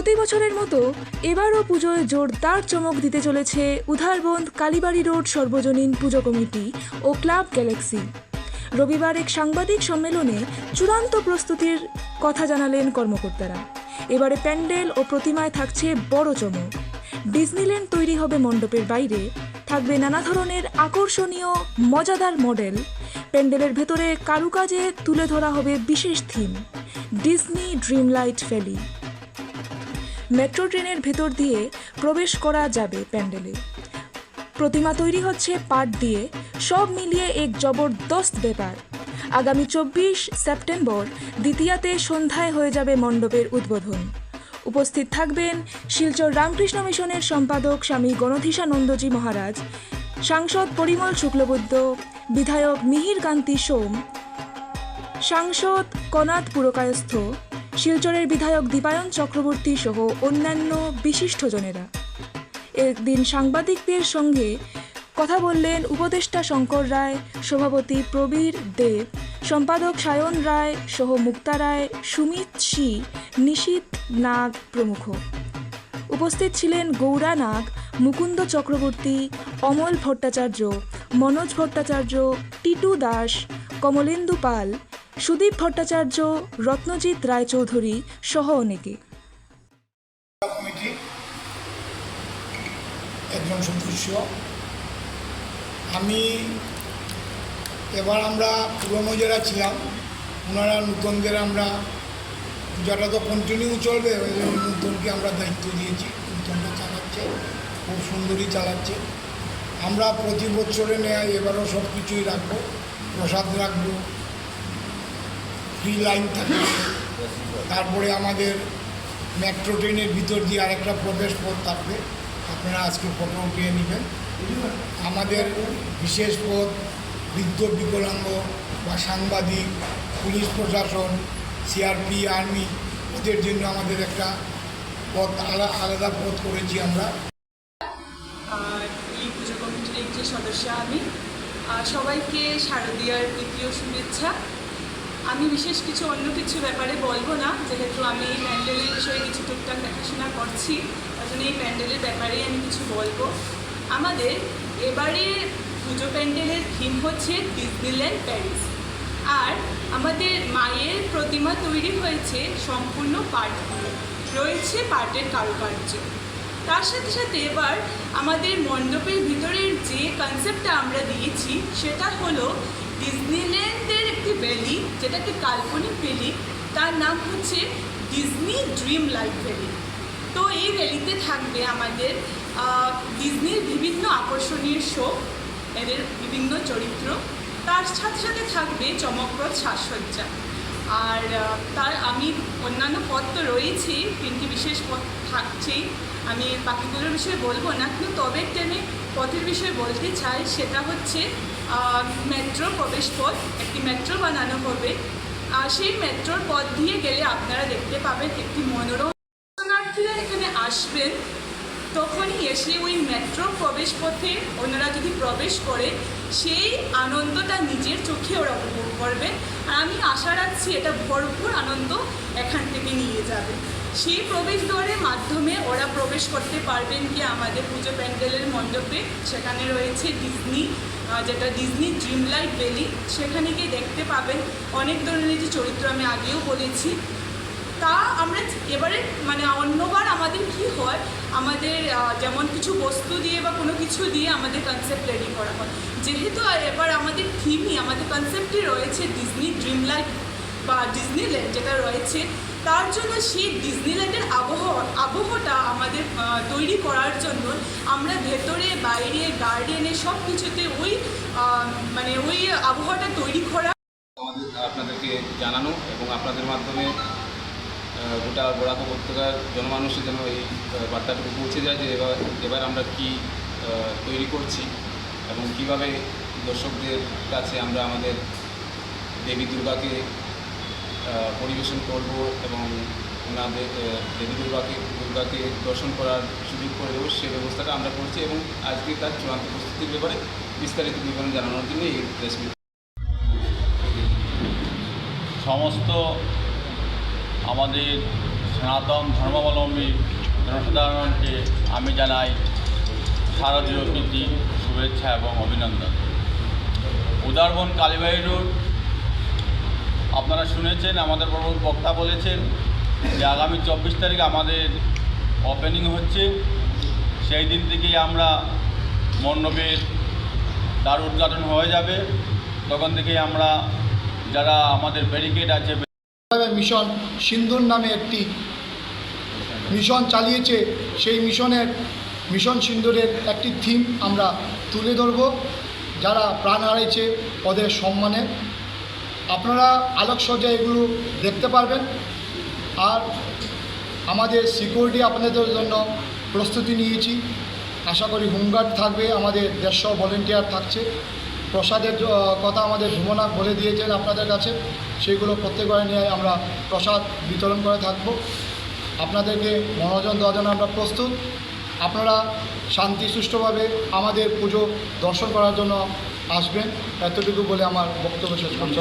প্রতি বছরের মতো এবারও পুজোয় জোরদার চমক দিতে চলেছে উধারবন্দ কালীবাড়ি রোড সর্বজনীন পুজো কমিটি ও ক্লাব গ্যালাক্সি। রবিবার এক সাংবাদিক সম্মেলনে চূড়ান্ত প্রস্তুতির কথা জানালেন কর্মকর্তারা। এবারে প্যান্ডেল ও প্রতিমায় থাকছে বড় চমক। ডিজনিল্যান্ড তৈরি হবে মণ্ডপের বাইরে। থাকবে নানা ধরনের আকর্ষণীয়, মজাদার মডেল। প্যান্ডেলের ভেতরে কারুকাজে তুলে ধরা হবে বিশেষ theme, Disney Dreamlight Valley. Metro ট্রেনের ভেতর দিয়ে প্রবেশ করা যাবে প্যান্ডেলে। প্রতিমা তৈরি হচ্ছে পাট দিয়ে, সব মিলিয়ে এক জবরদস্ত ব্যাপার। আগামী চব্বিশ সেপ্টেম্বর দ্বিতীয়াতে সন্ধ্যায় হয়ে যাবে মণ্ডপের উদ্বোধন। উপস্থিত থাকবেন শিলচর রামকৃষ্ণ মিশনের সম্পাদক স্বামী গণধীশানন্দজি মহারাজ, সাংসদ পরিমল শুক্লবৈদ্য, বিধায়ক মিহির কান্তি সোম, সাংসদ কনাথ পুরকায়স্থ শিলচরের বিধায়ক দীপায়ন চক্রবর্তী সহ অন্যান্য বিশিষ্টজনেরা একদিন সাংবাদিকদের সঙ্গে কথা বললেন উপদেষ্টা শঙ্কর রায়, সভাপতি প্রবীর দেব, সম্পাদক সায়ন রায় সহ মুক্তা রায়, সুমিত শি, নিশীত নাগ প্রমুখ। উপস্থিত ছিলেন গৌরা নাগ, মুকুন্দ চক্রবর্তী, অমল ভট্টাচার্য, মনোজ ভট্টাচার্য, টিটু দাস, কমলেন্দু পাল সুদীপ ভট্টাচার্য, রত্নজিৎ রায়চৌধুরী সহ অনেকে। একজন সদস্য। আমি এবার আমরা পুরনো যারা ছিলাম, ওনারা নূতনদের আমরা পূজাটা তো কন্টিনিউ চলবে নূতনকে আমরা দায়িত্ব দিয়েছি। নূতনটা চালাচ্ছে, খুব সুন্দরই চালাচ্ছে। আমরা প্রতি বছরে নেয় এবারও সব কিছুই রাখব, প্রসাদ রাখব। ফ্রি লাইন থাকে। তারপরে আমাদের মেট্রো ট্রেনের ভিতর দিয়ে আরেকটা প্রবেশ পথ থাকবে। আপনারা আজকে ফটো উঠিয়ে নেবেন। আমাদের বিশেষ পথ বৃদ্ধ বিকলাঙ্গ বা সাংবাদিক, পুলিশ প্রশাসন সিআরপি আর্মি ওদের জন্য আমাদের একটা পথ আলাদা আলাদা পথ করেছি আমরা। সদস্য আমি। সবাইকে শারদীয়ার দ্বিতীয় শুভেচ্ছা। আমি বিশেষ কিছু অন্য কিছু ব্যাপারে বলব না, যেহেতু আমি এই প্যান্ডেলের বিষয়ে কিছু টুকটাক দেখাশোনা করছি, তার জন্য এই প্যান্ডেলের ব্যাপারেই আমি কিছু বলব। আমাদের এবারে পুজো প্যান্ডেলের থিম হচ্ছে ডিজনিল্যান্ড প্যারিস আর আমাদের মায়ের প্রতিমা তৈরি হয়েছে সম্পূর্ণ পাট দিয়ে, রয়েছে পাটের কারুকার্য। তার সাথে সাথে এবার আমাদের মণ্ডপের ভিতরের যে কনসেপ্টটা আমরা দিয়েছি, সেটা হলো ডিজনিল্যান্ডের একটি ভ্যালি, যেটা একটি কাল্পনিক ভ্যালি, তার নাম হচ্ছে ডিজনি ড্রিম লাইফ ভ্যালি। তো এই ভ্যালিতে থাকবে আমাদের ডিজনির বিভিন্ন আকর্ষণীয় শো, এদের বিভিন্ন চরিত্র। তার সাথে সাথে থাকবে চমকপ্রদ সাজসজ্জা। আর তার, আমি অন্যান্য পথ তো রয়েছেই তিনটি বিশেষ পথ থাকছেই। আমি বাকিগুলোর বিষয়ে বলব না, কিন্তু তবে আমি পথের বিষয়ে বলতে চাই, সেটা হচ্ছে মেট্রো প্রবেশ পথ, একটি মেট্রো বানানো হবে। আর সেই মেট্রোর পথ দিয়ে গেলে আপনারা দেখতে পাবেন একটি মনোরম দর্শনার্থীরা এখানে আসবেন। তখনই এসে ওই মেট্রো প্রবেশ পথে ওনারা যদি প্রবেশ করে, সেই আনন্দটা নিজের চোখে ওরা উপভোগ করবে। আর আমি আশা রাখছি এটা ভরপুর আনন্দ এখান থেকে নিয়ে যাবে। সেই প্রবেশ দ্বারের মাধ্যমে ওরা প্রবেশ করতে পারবেন কি আমাদের পুজো প্যান্ডেলের মণ্ডপে। সেখানে রয়েছে ডিজনি যেটা ডিজনি ড্রিম ড্রিমলাইট ভ্যালি সেখানে গিয়ে দেখতে পাবেন অনেক ধরনের যে চরিত্র আমি আগেও বলেছি। তা আমরা এবারে মানে অন্যবার আমাদের কি হয়, আমাদের যেমন কিছু বস্তু দিয়ে বা কোনো কিছু দিয়ে আমাদের কনসেপ্ট রেডি করা হয়। যেহেতু এবার আমাদের থিমই আমাদের কনসেপ্টই রয়েছে ডিজনি ড্রিম ড্রিমলাইট বা ডিজনিল্যান্ড যেটা রয়েছে তার জন্য সেই ডিজনিল্যান্ডের আবহাওয়া আবহাওয়াটা আমাদের তৈরি করার জন্য আমরা ভেতরে, বাইরে, গার্ডেনে সব কিছুতে ওই মানে ওই আবহাওয়াটা তৈরি করা আপনাদেরকে জানানো এবং আপনাদের মাধ্যমে গোটা বরাক উপত্যকার জনমানুষের যেন এই বার্তাটুকু পৌঁছে যায় যে এবার এবার আমরা কি তৈরি করছি এবং কীভাবে দর্শকদের কাছে আমরা আমাদের দেবী দুর্গাকে পরিবেশন করব এবং ওনাদের দেবী দুর্গাকে দুর্গাকে দর্শন করার সুযোগ করে দেবো, সে ব্যবস্থাটা আমরা করছি এবং আজকে তার চূড়ান্ত প্রস্তুতির ব্যাপারে বিস্তারিত বিবরণ জানানোর জন্য এই প্রেস সমস্ত আমাদের সনাতন ধর্মাবলম্বী জনসাধারণকে আমি জানাই শারদীয় প্রীতি, শুভেচ্ছা এবং অভিনন্দন। উদারবন কালীবাড়ি রোড আপনারা শুনেছেন, আমাদের বক্তা বলেছেন যে আগামী চব্বিশ তারিখ আমাদের ওপেনিং হচ্ছে। সেই দিন থেকেই আমরা মণ্ডপের দ্বার উদ্ঘাটন হয়ে যাবে। তখন থেকেই আমরা যারা আমাদের ব্যারিকেড আছে মিশন সিন্ধুর নামে একটি মিশন চালিয়েছে। সেই মিশনের মিশন সিন্দুরের একটি থিম আমরা তুলে ধরব। যারা প্রাণ হারিয়েছে ওদের সম্মানে আপনারা আলোকসজ্জা এগুলো দেখতে পারবেন। আর আমাদের সিকিউরিটি আপনাদের জন্য প্রস্তুতি নিয়েছি। আশা করি হোমগার্ড থাকবে, আমাদের দেড়শো ভলেন্টিয়ার থাকছে। প্রসাদের কথা আমাদের ভুবনাথ বলে দিয়েছেন আপনাদের কাছে। সেগুলো প্রত্যেকবার নিয়ে আমরা প্রসাদ বিতরণ করে থাকব। আপনাদেরকে মনোরঞ্জন দেওয়ার জন্য আমরা প্রস্তুত। আপনারা শান্তি সুষ্ঠুভাবে আমাদের পুজো দর্শন করার জন্য আসবেন। এতটুকু বলে আমার বক্তব্য শেষ করছি।